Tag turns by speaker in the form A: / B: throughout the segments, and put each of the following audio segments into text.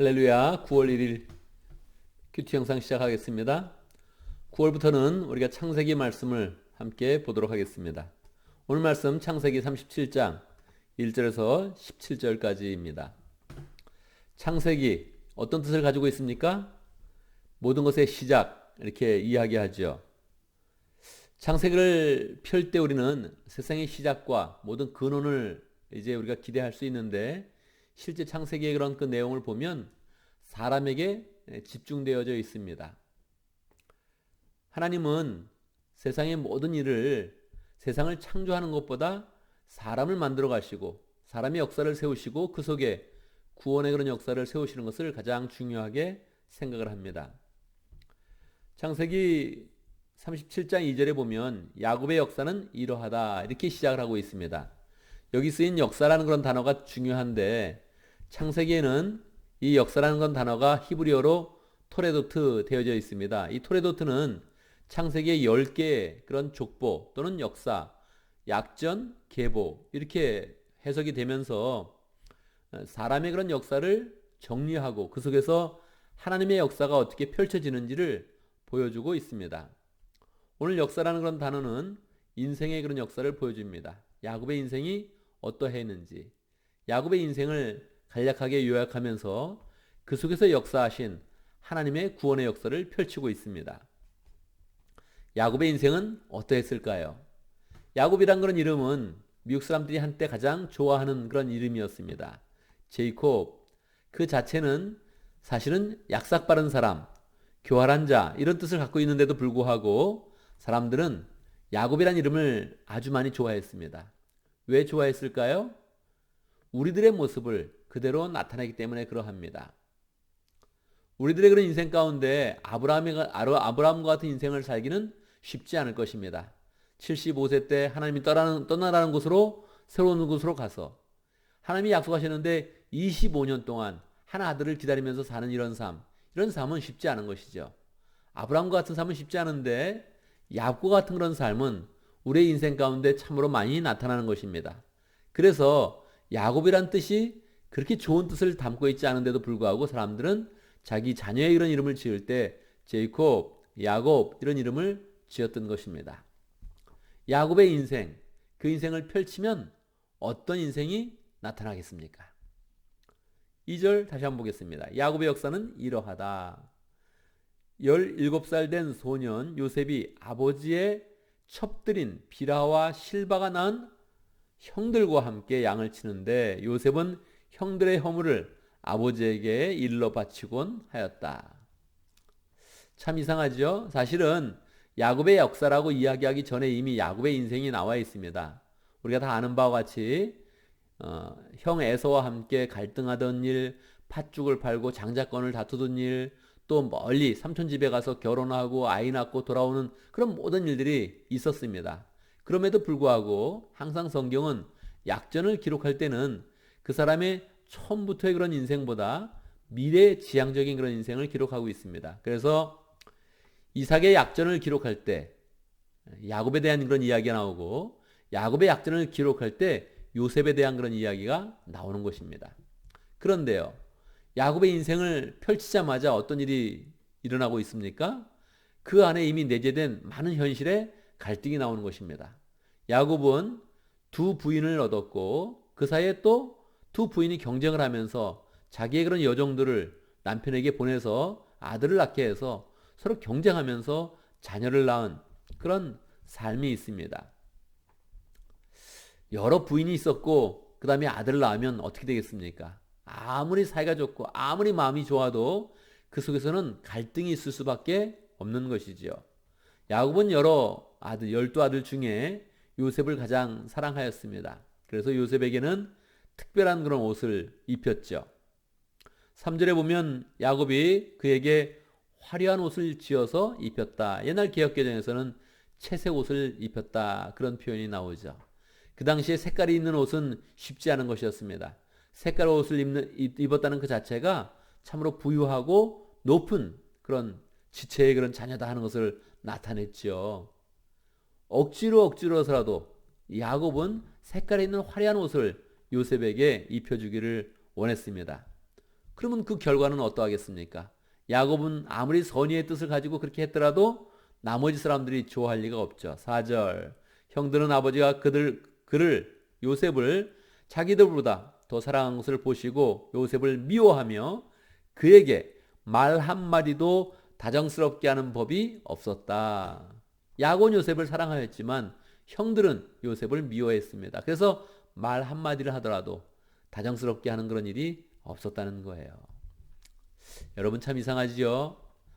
A: 할렐루야 9월 1일 큐티 영상 시작하겠습니다. 9월부터는 우리가 창세기 말씀을 함께 보도록 하겠습니다. 오늘 말씀 창세기 37장 1절에서 17절까지입니다. 창세기 어떤 뜻을 가지고 있습니까? 모든 것의 시작 이렇게 이야기하죠. 창세기를 펼 때 우리는 세상의 시작과 모든 근원을 이제 우리가 기대할 수 있는데 실제 창세기의 그런 그 내용을 보면 사람에게 집중되어져 있습니다. 하나님은 세상의 모든 일을 세상을 창조하는 것보다 사람을 만들어 가시고 사람의 역사를 세우시고 그 속에 구원의 그런 역사를 세우시는 것을 가장 중요하게 생각을 합니다. 창세기 37장 2절에 보면 야곱의 역사는 이러하다 이렇게 시작을 하고 있습니다. 여기 쓰인 역사라는 그런 단어가 중요한데 창세기에는 이 역사라는 건 단어가 히브리어로 토레도트 되어져 있습니다. 이 토레도트는 창세기의 10개의 그런 족보 또는 역사, 약전, 계보 이렇게 해석이 되면서 사람의 그런 역사를 정리하고 그 속에서 하나님의 역사가 어떻게 펼쳐지는지를 보여주고 있습니다. 오늘 역사라는 그런 단어는 인생의 그런 역사를 보여줍니다. 야곱의 인생이 어떠했는지, 야곱의 인생을 간략하게 요약하면서 그 속에서 역사하신 하나님의 구원의 역사를 펼치고 있습니다. 야곱의 인생은 어떠했을까요? 야곱이란 그런 이름은 미국 사람들이 한때 가장 좋아하는 그런 이름이었습니다. 제이콥 그 자체는 사실은 약삭 바른 사람, 교활한 자 이런 뜻을 갖고 있는데도 불구하고 사람들은 야곱이란 이름을 아주 많이 좋아했습니다. 왜 좋아했을까요? 우리들의 모습을 그대로 나타내기 때문에 그러합니다. 우리들의 그런 인생 가운데 아브라함과 같은 인생을 살기는 쉽지 않을 것입니다. 75세 때 하나님이 떠나는, 떠나라는 곳으로 새로운 곳으로 가서 하나님이 약속하셨는데 25년 동안 한 아들을 기다리면서 사는 이런 삶, 이런 삶은 쉽지 않은 것이죠. 아브라함과 같은 삶은 쉽지 않은데 야곱과 같은 그런 삶은 우리의 인생 가운데 참으로 많이 나타나는 것입니다. 그래서 야곱이란 뜻이 그렇게 좋은 뜻을 담고 있지 않은데도 불구하고 사람들은 자기 자녀의 이런 이름을 지을 때 제이콥, 야곱 이런 이름을 지었던 것입니다. 야곱의 인생, 그 인생을 펼치면 어떤 인생이 나타나겠습니까? 2절 다시 한번 보겠습니다. 야곱의 역사는 이러하다. 17살 된 소년 요셉이 아버지의 첩들인 비라와 실바가 낳은 형들과 함께 양을 치는데 요셉은 형들의 허물을 아버지에게 일러 바치곤 하였다. 참 이상하죠? 사실은 야곱의 역사라고 이야기하기 전에 이미 야곱의 인생이 나와 있습니다. 우리가 다 아는 바와 같이 어, 형 에서와 함께 갈등하던 일, 팥죽을 팔고 장자권을 다투던 일, 또 멀리 삼촌 집에 가서 결혼하고 아이 낳고 돌아오는 그런 모든 일들이 있었습니다. 그럼에도 불구하고 항상 성경은 약전을 기록할 때는 그 사람의 처음부터의 그런 인생보다 미래 지향적인 그런 인생을 기록하고 있습니다. 그래서 이삭의 약전을 기록할 때 야곱에 대한 그런 이야기가 나오고 야곱의 약전을 기록할 때 요셉에 대한 그런 이야기가 나오는 것입니다. 그런데요. 야곱의 인생을 펼치자마자 어떤 일이 일어나고 있습니까? 그 안에 이미 내재된 많은 현실의 갈등이 나오는 것입니다. 야곱은 두 부인을 얻었고 그 사이에 또 두 부인이 경쟁을 하면서 자기의 그런 여종들을 남편에게 보내서 아들을 낳게 해서 서로 경쟁하면서 자녀를 낳은 그런 삶이 있습니다. 여러 부인이 있었고 그 다음에 아들을 낳으면 어떻게 되겠습니까? 아무리 사이가 좋고 아무리 마음이 좋아도 그 속에서는 갈등이 있을 수밖에 없는 것이지요. 야곱은 여러 아들, 열두 아들 중에 요셉을 가장 사랑하였습니다. 그래서 요셉에게는 특별한 그런 옷을 입혔죠. 3절에 보면 야곱이 그에게 화려한 옷을 지어서 입혔다. 옛날 개혁개정에서는 채색 옷을 입혔다. 그런 표현이 나오죠. 그 당시에 색깔이 있는 옷은 쉽지 않은 것이었습니다. 색깔 옷을 입는, 입었다는 그 자체가 참으로 부유하고 높은 그런 지체의 그런 자녀다 하는 것을 나타냈죠. 억지로 억지로서라도 야곱은 색깔 있는 화려한 옷을 요셉에게 입혀주기를 원했습니다. 그러면 그 결과는 어떠하겠습니까? 야곱은 아무리 선의의 뜻을 가지고 그렇게 했더라도 나머지 사람들이 좋아할 리가 없죠. 4절. 형들은 아버지가 그들 그를 요셉을 자기들보다 더 사랑한 것을 보시고 요셉을 미워하며 그에게 말 한마디도 다정스럽게 하는 법이 없었다. 야곤 요셉을 사랑하였지만 형들은 요셉을 미워했습니다. 그래서 말 한마디를 하더라도 다정스럽게 하는 그런 일이 없었다는 거예요. 여러분 참 이상하지요?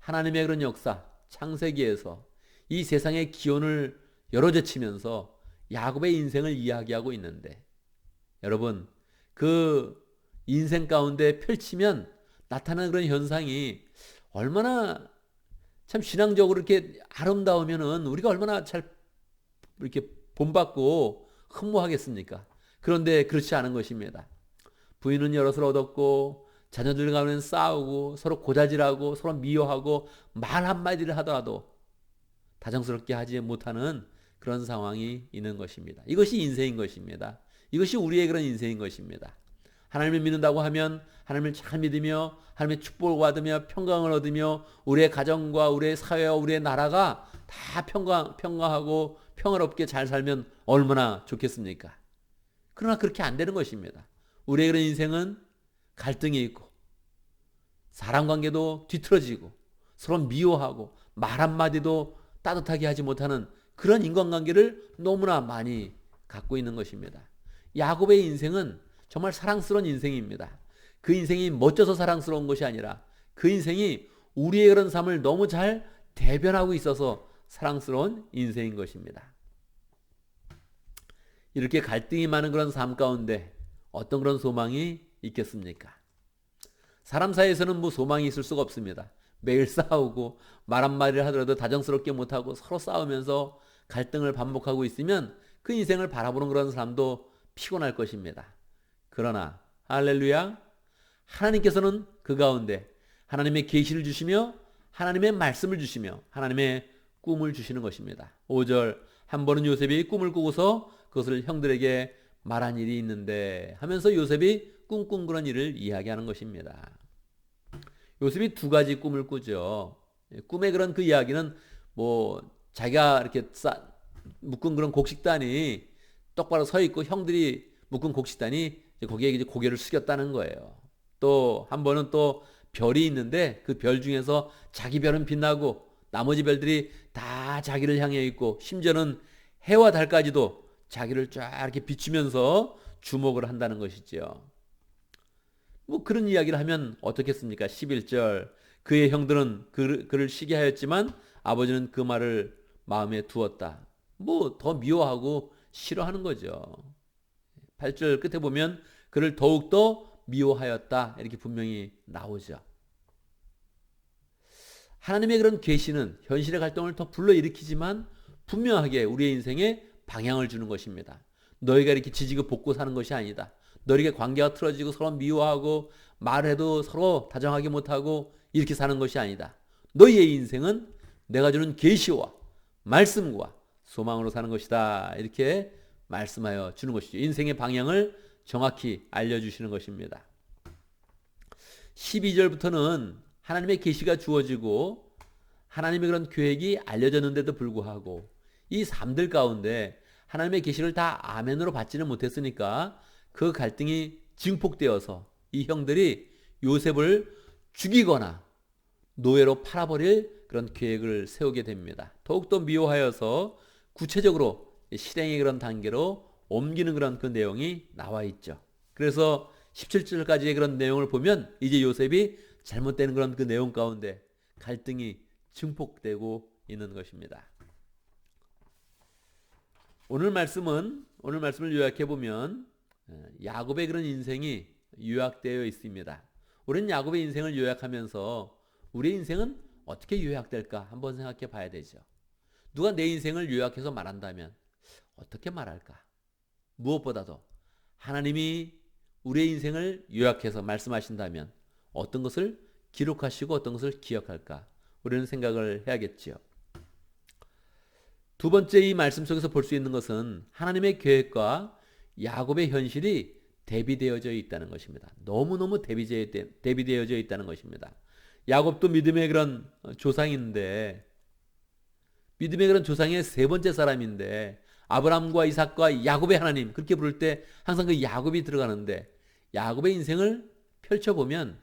A: 하나님의 그런 역사, 창세기에서 이 세상의 기온을 열어제치면서 야곱의 인생을 이야기하고 있는데 여러분 그 인생 가운데 펼치면 나타나는 그런 현상이 얼마나 참 신앙적으로 이렇게 아름다우면은 우리가 얼마나 잘 이렇게 본받고 흠모하겠습니까? 그런데 그렇지 않은 것입니다. 부인은 여럿을 얻었고 자녀들 가면 싸우고 서로 고자질하고 서로 미워하고 말 한마디를 하더라도 다정스럽게 하지 못하는 그런 상황이 있는 것입니다. 이것이 인생인 것입니다. 이것이 우리의 그런 인생인 것입니다. 하나님을 믿는다고 하면 하나님을 잘 믿으며 하나님의 축복을 받으며 평강을 얻으며 우리의 가정과 우리의 사회와 우리의 나라가 다 평강, 평강하고 평화롭게 잘 살면 얼마나 좋겠습니까? 그러나 그렇게 안 되는 것입니다. 우리의 그런 인생은 갈등이 있고 사람 관계도 뒤틀어지고 서로 미워하고 말 한마디도 따뜻하게 하지 못하는 그런 인간관계를 너무나 많이 갖고 있는 것입니다. 야곱의 인생은 정말 사랑스러운 인생입니다. 그 인생이 멋져서 사랑스러운 것이 아니라 그 인생이 우리의 그런 삶을 너무 잘 대변하고 있어서 사랑스러운 인생인 것입니다. 이렇게 갈등이 많은 그런 삶 가운데 어떤 그런 소망이 있겠습니까? 사람 사이에서는 뭐 소망이 있을 수가 없습니다. 매일 싸우고 말 한마디를 하더라도 다정스럽게 못하고 서로 싸우면서 갈등을 반복하고 있으면 그 인생을 바라보는 그런 사람도 피곤할 것입니다. 그러나 할렐루야 하나님께서는 그 가운데 하나님의 계시를 주시며 하나님의 말씀을 주시며 하나님의 꿈을 주시는 것입니다. 5절 한 번은 요셉이 꿈을 꾸고서 그것을 형들에게 말한 일이 있는데 하면서 요셉이 꿈꾼 그런 일을 이야기하는 것입니다. 요셉이 두 가지 꿈을 꾸죠. 꿈의 그런 그 이야기는 뭐 자기가 이렇게 싸, 묶은 그런 곡식단이 똑바로 서 있고 형들이 묶은 곡식단이 거기에 이제 고개를 숙였다는 거예요. 또 한 번은 또 별이 있는데 그 별 중에서 자기 별은 빛나고 나머지 별들이 다 자기를 향해 있고 심지어는 해와 달까지도 자기를 쫙 이렇게 비추면서 주목을 한다는 것이죠. 뭐 그런 이야기를 하면 어떻겠습니까? 11절 그의 형들은 그, 그를 시기 하였지만 아버지는 그 말을 마음에 두었다. 뭐 더 미워하고 싫어하는 거죠. 8절 끝에 보면 그를 더욱더 미워하였다. 이렇게 분명히 나오죠. 하나님의 그런 계시는 현실의 갈등을 더 불러일으키지만 분명하게 우리의 인생에 방향을 주는 것입니다. 너희가 이렇게 지지고 볶고 사는 것이 아니다. 너에게 관계가 틀어지고 서로 미워하고 말해도 서로 다정하게 못하고 이렇게 사는 것이 아니다. 너희의 인생은 내가 주는 계시와 말씀과 소망으로 사는 것이다. 이렇게 말씀하여 주는 것이죠. 인생의 방향을 정확히 알려주시는 것입니다. 12절부터는 하나님의 계시가 주어지고 하나님의 그런 계획이 알려졌는데도 불구하고 이 삶들 가운데 하나님의 계시를 다 아멘으로 받지는 못했으니까 그 갈등이 증폭되어서 이 형들이 요셉을 죽이거나 노예로 팔아버릴 그런 계획을 세우게 됩니다. 더욱더 미워하여서 구체적으로 실행의 그런 단계로 옮기는 그런 그 내용이 나와 있죠. 그래서 17절까지의 그런 내용을 보면 이제 요셉이 잘못되는 그런 그 내용 가운데 갈등이 증폭되고 있는 것입니다. 오늘 말씀은 오늘 말씀을 요약해 보면 어, 야곱의 그런 인생이 요약되어 있습니다. 우리는 야곱의 인생을 요약하면서 우리의 인생은 어떻게 요약될까 한번 생각해 봐야 되죠. 누가 내 인생을 요약해서 말한다면 어떻게 말할까? 무엇보다도 하나님이 우리의 인생을 요약해서 말씀하신다면 어떤 것을 기록하시고 어떤 것을 기억할까? 우리는 생각을 해야겠지요. 두 번째 이 말씀 속에서 볼 수 있는 것은 하나님의 계획과 야곱의 현실이 대비되어져 있다는 것입니다. 너무너무 대비되어, 대비되어져 있다는 것입니다. 야곱도 믿음의 그런 조상인데 믿음의 그런 조상의 세 번째 사람인데 아브라함과 이삭과 야곱의 하나님 그렇게 부를 때 항상 그 야곱이 들어가는데 야곱의 인생을 펼쳐보면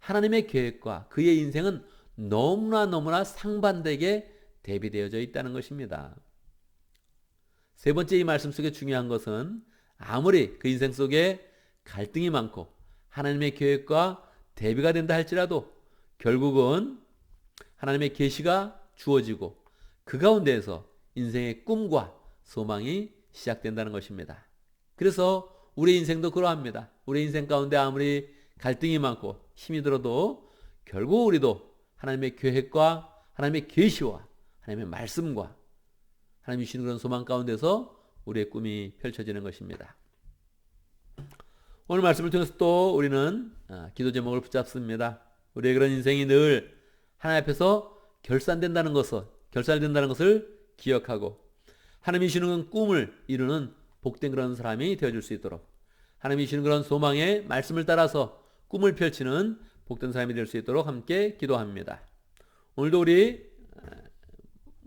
A: 하나님의 계획과 그의 인생은 너무나 너무나 상반되게 대비되어져 있다는 것입니다. 세 번째 이 말씀 속에 중요한 것은 아무리 그 인생 속에 갈등이 많고 하나님의 계획과 대비가 된다 할지라도 결국은 하나님의 계시가 주어지고 그 가운데에서 인생의 꿈과 소망이 시작된다는 것입니다. 그래서 우리 인생도 그러합니다. 우리 인생 가운데 아무리 갈등이 많고 힘이 들어도 결국 우리도 하나님의 계획과 하나님의 계시와 하나님의 말씀과 하나님이 주시는 그런 소망 가운데서 우리의 꿈이 펼쳐지는 것입니다. 오늘 말씀을 통해서 또 우리는 아, 기도 제목을 붙잡습니다. 우리의 그런 인생이 늘 하나님 앞에서 결산된다는 것을 결산된다는 것을 기억하고 하나님이 주시는 꿈을 이루는 복된 그런 사람이 되어줄 수 있도록 하나님이 주시는 그런 소망의 말씀을 따라서 꿈을 펼치는 복된 사람이 될 수 있도록 함께 기도합니다. 오늘도 우리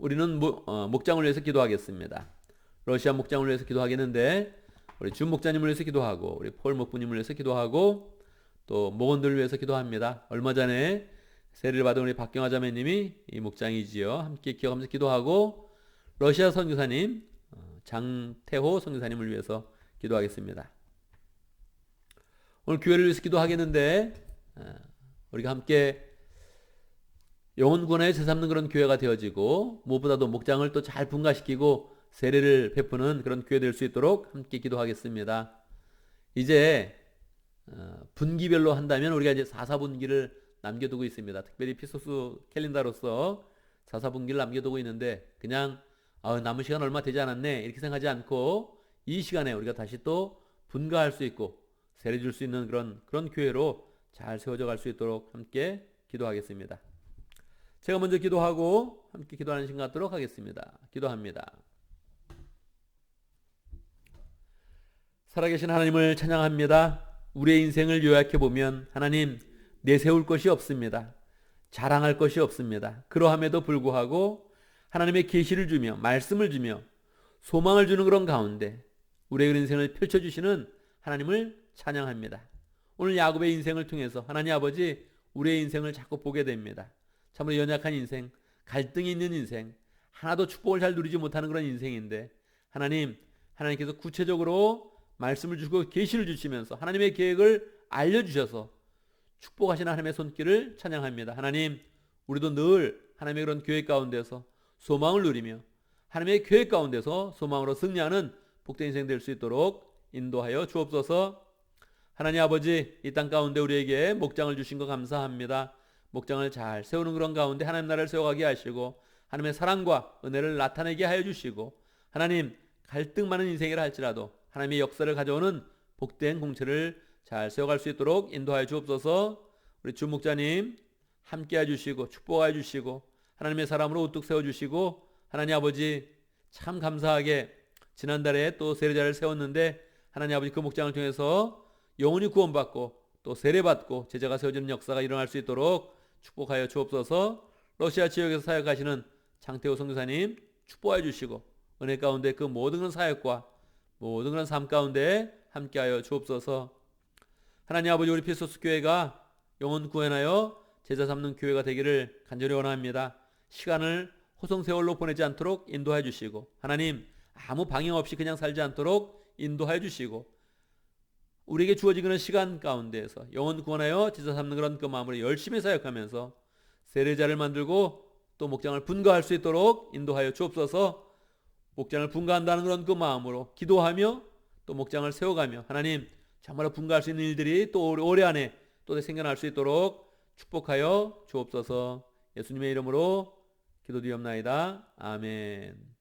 A: 우리는 목장을 위해서 기도하겠습니다. 러시아 목장을 위해서 기도하겠는데 우리 준 목자님을 위해서 기도하고 우리 폴 목부님을 위해서 기도하고 또 목원들을 위해서 기도합니다. 얼마 전에 세례를 받은 우리 박경화 자매님이 이 목장이지요. 함께 기억하면서 기도하고 러시아 선교사님 어, 장태호 선교사님을 위해서 기도하겠습니다. 오늘 교회를 위해서 기도하겠는데 어, 우리가 함께 영혼군에 제삼는 그런 교회가 되어지고 무엇보다도 목장을 또 잘 분가시키고 세례를 베푸는 그런 교회 될 수 있도록 함께 기도하겠습니다. 이제 어, 분기별로 한다면 우리가 이제 4, 4분기를 남겨두고 있습니다. 특별히 피소스 캘린더로서 4, 4분기를 남겨두고 있는데 그냥 아, 남은 시간 얼마 되지 않았네 이렇게 생각하지 않고 이 시간에 우리가 다시 또 분가할 수 있고 세례 줄 수 있는 그런 그런 교회로 잘 세워져 갈 수 있도록 함께 기도하겠습니다. 제가 먼저 기도하고 함께 기도하는 시간 갖도록 하겠습니다. 기도합니다. 살아계신 하나님을 찬양합니다. 우리의 인생을 요약해 보면 하나님 내세울 것이 없습니다. 자랑할 것이 없습니다. 그러함에도 불구하고 하나님의 계시를 주며 말씀을 주며 소망을 주는 그런 가운데 우리의 인생을 펼쳐 주시는 하나님을 찬양합니다. 오늘 야곱의 인생을 통해서 하나님 아버지 우리의 인생을 자꾸 보게 됩니다. 참으로 연약한 인생, 갈등이 있는 인생, 하나도 축복을 잘 누리지 못하는 그런 인생인데 하나님, 하나님께서 구체적으로 말씀을 주고 계시를 주시면서 하나님의 계획을 알려주셔서 축복하시는 하나님의 손길을 찬양합니다. 하나님, 우리도 늘 하나님의 그런 계획 가운데서 소망을 누리며 하나님의 계획 가운데서 소망으로 승리하는 복된 인생 될 수 있도록 인도하여 주옵소서. 하나님 아버지, 이 땅 가운데 우리에게 목장을 주신 거 감사합니다. 목장을 잘 세우는 그런 가운데 하나님 나라를 세워가게 하시고 하나님의 사랑과 은혜를 나타내게 하여 주시고 하나님 갈등 많은 인생이라 할지라도 하나님의 역사를 가져오는 복된 공체를 잘 세워갈 수 있도록 인도하여 주옵소서. 우리 주목자님 함께 해 주시고 축복해 주시고 하나님의 사람으로 우뚝 세워 주시고 하나님 아버지 참 감사하게 지난달에 또 세례자를 세웠는데 하나님 아버지 그 목장을 통해서 영원히 구원받고 또 세례받고 제자가 세워지는 역사가 일어날 수 있도록 축복하여 주옵소서 러시아 지역에서 사역하시는 장태호 선교사님 축복해 주시고 은혜 가운데 그 모든 그런 사역과 모든 그런 삶 가운데 함께하여 주옵소서 하나님 아버지 우리 피소스 교회가 영혼 구원하여 제자 삼는 교회가 되기를 간절히 원합니다. 시간을 호송 세월로 보내지 않도록 인도해 주시고 하나님 아무 방해 없이 그냥 살지 않도록 인도해 주시고 우리에게 주어지는 시간 가운데에서 영혼 구원하여 지사 삼는 그런 그 마음으로 열심히 사역하면서 세례자를 만들고 또 목장을 분가할 수 있도록 인도하여 주옵소서 목장을 분가한다는 그런 그 마음으로 기도하며 또 목장을 세워가며 하나님 정말로 분가할 수 있는 일들이 또 올해 안에 또 생겨날 수 있도록 축복하여 주옵소서 예수님의 이름으로 기도드리옵나이다. 아멘.